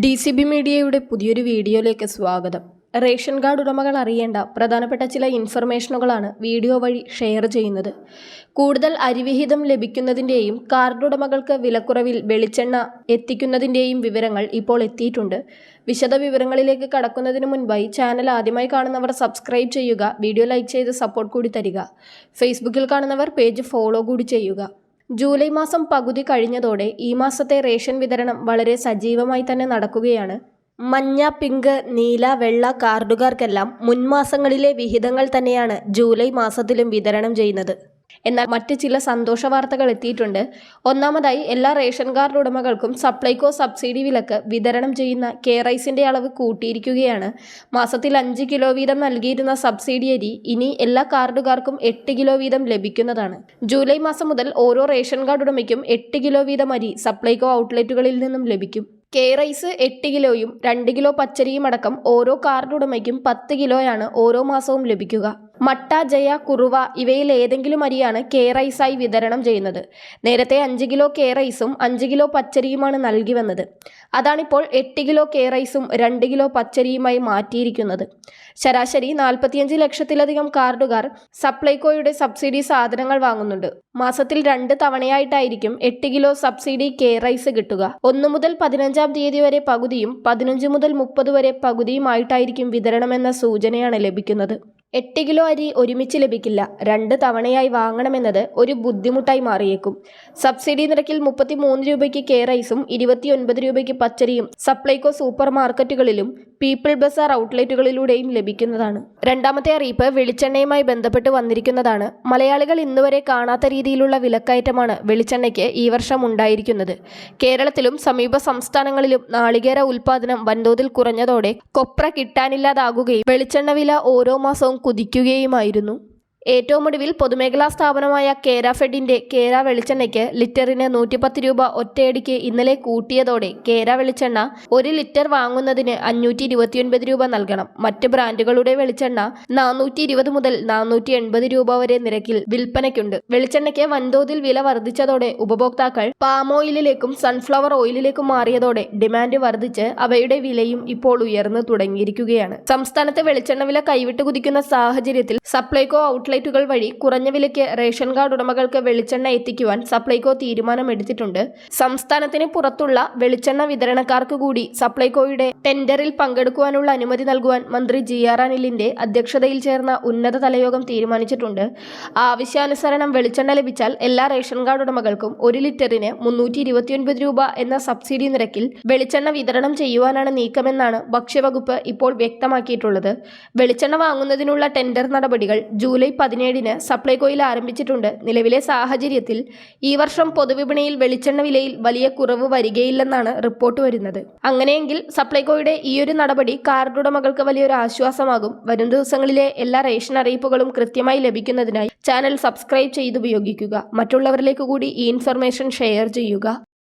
D C B മീഡിയയുടെ പുതിയൊരു വീഡിയോയിലേക്ക് സ്വാഗതം. റേഷൻ കാർഡ് ഉടമകൾ അറിയേണ്ട പ്രധാനപ്പെട്ട ചില ഇൻഫർമേഷനുകളാണ് വീഡിയോ വഴി ഷെയർ ചെയ്യുന്നത്. കൂടുതൽ അരിവിഹിതം ലഭിക്കുന്നതിന്റെയും കാർഡ് ഉടമകൾക്ക് വിലക്കുറവിൽ വെളിച്ചെണ്ണ എത്തിക്കുന്നതിന്റെയും വിവരങ്ങൾ ഇപ്പോൾ എത്തിയിട്ടുണ്ട്. വിശദ വിവരങ്ങളിലേക്ക് കടക്കുന്നതിന് മുൻപായി ചാനൽ ആദ്യമായി കാണുന്നവർ സബ്സ്ക്രൈബ് ചെയ്യുക വീഡിയോ ലൈക്ക് ചെയ്ത് സപ്പോർട്ട് കൂടി തരിക. ഫേസ്ബുക്കിൽ കാണുന്നവർ പേജ് ഫോളോ കൂടി ചെയ്യുക. ജൂലൈ മാസം പകുതി കഴിഞ്ഞതോടെ ഈ മാസത്തെ റേഷൻ വിതരണം വളരെ സജീവമായി തന്നെ നടക്കുകയാണ്. മഞ്ഞ പിങ്ക് നീല വെള്ള കാർഡുകാർക്കെല്ലാം മുൻമാസങ്ങളിലെ വിഹിതങ്ങൾ തന്നെയാണ് ജൂലൈ മാസത്തിലും വിതരണം ചെയ്യുന്നത്. എന്നാൽ മറ്റ് ചില സന്തോഷ വാർത്തകൾ എത്തിയിട്ടുണ്ട്. ഒന്നാമതായി എല്ലാ റേഷൻ കാർഡ് ഉടമകൾക്കും സപ്ലൈകോ സബ്സിഡി വിലക്ക് വിതരണം ചെയ്യുന്ന കെ റൈസിന്റെ അളവ് കൂട്ടിയിരിക്കുകയാണ്. മാസത്തിൽ അഞ്ച് കിലോ വീതം നൽകിയിരുന്ന സബ്സിഡി അരി ഇനി എല്ലാ കാർഡുകാർക്കും എട്ട് കിലോ വീതം ലഭിക്കുന്നതാണ്. ജൂലൈ മാസം മുതൽ ഓരോ റേഷൻ കാർഡ് ഉടമയ്ക്കും എട്ട് കിലോ വീതം അരി സപ്ലൈകോ ഔട്ട്ലെറ്റുകളിൽ നിന്നും ലഭിക്കും. കെ റൈസ് എട്ട് കിലോയും രണ്ട് കിലോ പച്ചരിയും അടക്കം ഓരോ കാർഡ് ഉടമയ്ക്കും പത്ത് കിലോയാണ് ഓരോ മാസവും ലഭിക്കുക. മട്ട ജയ കുറുവ ഇവയിൽ ഏതെങ്കിലും അരിയാണ് കെ റൈസായി വിതരണം ചെയ്യുന്നത്. നേരത്തെ അഞ്ച് കിലോ കെ റൈസും അഞ്ച് കിലോ പച്ചരിയുമാണ് നൽകി വന്നത്. അതാണിപ്പോൾ എട്ട് കിലോ കെ റൈസും രണ്ട് കിലോ പച്ചരിയുമായി മാറ്റിയിരിക്കുന്നത്. ശരാശരി നാൽപ്പത്തിയഞ്ച് ലക്ഷത്തിലധികം കാർഡുകാർ സപ്ലൈകോയുടെ സബ്സിഡി സാധനങ്ങൾ വാങ്ങുന്നുണ്ട്. മാസത്തിൽ രണ്ട് തവണയായിട്ടായിരിക്കും എട്ട് കിലോ സബ്സിഡി കെ റൈസ് കിട്ടുക. ഒന്നു മുതൽ പതിനഞ്ചാം തീയതി വരെ പകുതിയും പതിനഞ്ച് മുതൽ മുപ്പത് വരെ പകുതിയുമായിട്ടായിരിക്കും വിതരണമെന്ന സൂചനയാണ് ലഭിക്കുന്നത്. എട്ട് കിലോ അരി ഒരുമിച്ച് ലഭിക്കില്ല. രണ്ട് തവണയായി വാങ്ങണമെന്നത് ഒരു ബുദ്ധിമുട്ടായി മാറിയേക്കും. സബ്സിഡി നിരക്കിൽ മുപ്പത്തി മൂന്ന് രൂപയ്ക്ക് കെ റൈസും ഇരുപത്തിയൊൻപത് രൂപയ്ക്ക് പച്ചരിയും സപ്ലൈകോ സൂപ്പർ മാർക്കറ്റുകളിലും പീപ്പിൾ ബസാർ ഔട്ട്ലെറ്റുകളിലൂടെയും ലഭിക്കുന്നതാണ്. രണ്ടാമത്തെ അറിയിപ്പ് വെളിച്ചെണ്ണയുമായി ബന്ധപ്പെട്ട് വന്നിരിക്കുന്നതാണ്. മലയാളികൾ ഇന്നുവരെ കാണാത്ത രീതിയിലുള്ള വിലക്കയറ്റമാണ് വെളിച്ചെണ്ണയ്ക്ക് ഈ വർഷം ഉണ്ടായിരിക്കുന്നത്. കേരളത്തിലും സമീപ സംസ്ഥാനങ്ങളിലും നാളികേര ഉൽപാദനം വൻതോതിൽ കുറഞ്ഞതോടെ കൊപ്ര കിട്ടാനില്ലാതാകുകയും വെളിച്ചെണ്ണ വില ഓരോ മാസവും കുതിക്കുകയുമായിരുന്നു. ഏറ്റവും ഒടുവിൽ പൊതുമേഖലാ സ്ഥാപനമായ കേര ഫെഡിന്റെ കേര വെളിച്ചെണ്ണയ്ക്ക് ലിറ്ററിന് നൂറ്റിപ്പത്ത് രൂപ ഒറ്റയടിക്ക് ഇന്നലെ കൂട്ടിയതോടെ കേര വെളിച്ചെണ്ണ ഒരു ലിറ്റർ വാങ്ങുന്നതിന് അഞ്ഞൂറ്റി ഇരുപത്തിയൊൻപത് രൂപ നൽകണം. മറ്റ് ബ്രാൻഡുകളുടെ വെളിച്ചെണ്ണ നാനൂറ്റി ഇരുപത് മുതൽ നാനൂറ്റി എൺപത് രൂപ വരെ നിരക്കിൽ വിൽപ്പനയ്ക്കുണ്ട്. വെളിച്ചെണ്ണയ്ക്ക് വൻതോതിൽ വില വർദ്ധിച്ചതോടെ ഉപഭോക്താക്കൾ പാം ഓയിലിലേക്കും സൺഫ്ലവർ ഓയിലിലേക്കും മാറിയതോടെ ഡിമാൻഡ് വർദ്ധിച്ച് അവയുടെ വിലയും ഇപ്പോൾ ഉയർന്നു തുടങ്ങിയിരിക്കുകയാണ്. സംസ്ഥാനത്ത് വെളിച്ചെണ്ണ വില കൈവിട്ട് കുതിക്കുന്ന സാഹചര്യത്തിൽ സപ്ലൈകോ ഔട്ട്ലെറ്റുകൾ വഴി കുറഞ്ഞ വിലയ്ക്ക് റേഷൻ കാർഡ് ഉടമകൾക്ക് വെളിച്ചെണ്ണ എത്തിക്കുവാൻ സപ്ലൈകോ തീരുമാനമെടുത്തിട്ടുണ്ട്. സംസ്ഥാനത്തിന് പുറത്തുള്ള വെളിച്ചെണ്ണ വിതരണക്കാർക്ക് കൂടി സപ്ലൈകോയുടെ ടെൻഡറിൽ പങ്കെടുക്കുവാനുള്ള അനുമതി നൽകുവാൻ മന്ത്രി ജി ആർ അനിലിന്റെ അധ്യക്ഷതയിൽ ചേർന്ന ഉന്നതതല യോഗം തീരുമാനിച്ചിട്ടുണ്ട്. ആവശ്യാനുസരണം വെളിച്ചെണ്ണ ലഭിച്ചാൽ എല്ലാ റേഷൻ കാർഡ് ഉടമകൾക്കും ഒരു ലിറ്ററിന് മുന്നൂറ്റി ഇരുപത്തിയൊൻപത് രൂപ എന്ന സബ്സിഡി നിരക്കിൽ വെളിച്ചെണ്ണ വിതരണം ചെയ്യുവാനാണ് നീക്കമെന്നാണ് ഭക്ഷ്യവകുപ്പ് ഇപ്പോൾ വ്യക്തമാക്കിയിട്ടുള്ളത്. വെളിച്ചെണ്ണ വാങ്ങുന്നതിനുള്ള ടെൻഡർ നടപടികൾ ജൂലൈ പതിനേഴിന് സപ്ലൈകോയിൽ ആരംഭിച്ചിട്ടുണ്ട്. നിലവിലെ സാഹചര്യത്തിൽ ഈ വർഷം പൊതുവിപണിയിൽ വെളിച്ചെണ്ണ വിലയിൽ വലിയ കുറവ് വരികയില്ലെന്നാണ് റിപ്പോർട്ട് വരുന്നത്. അങ്ങനെയെങ്കിൽ സപ്ലൈകോയുടെ ഈയൊരു നടപടി കാർഡ് ഉടമകൾക്ക് വലിയൊരു ആശ്വാസമാകും. വരും ദിവസങ്ങളിലെ എല്ലാ റേഷൻ അറിയിപ്പുകളും കൃത്യമായി ലഭിക്കുന്നതിനായി ചാനൽ സബ്സ്ക്രൈബ് ചെയ്ത് ഉപയോഗിക്കുക മറ്റുള്ളവരിലേക്ക് കൂടി ഈ ഇൻഫർമേഷൻ ഷെയർ ചെയ്യുക.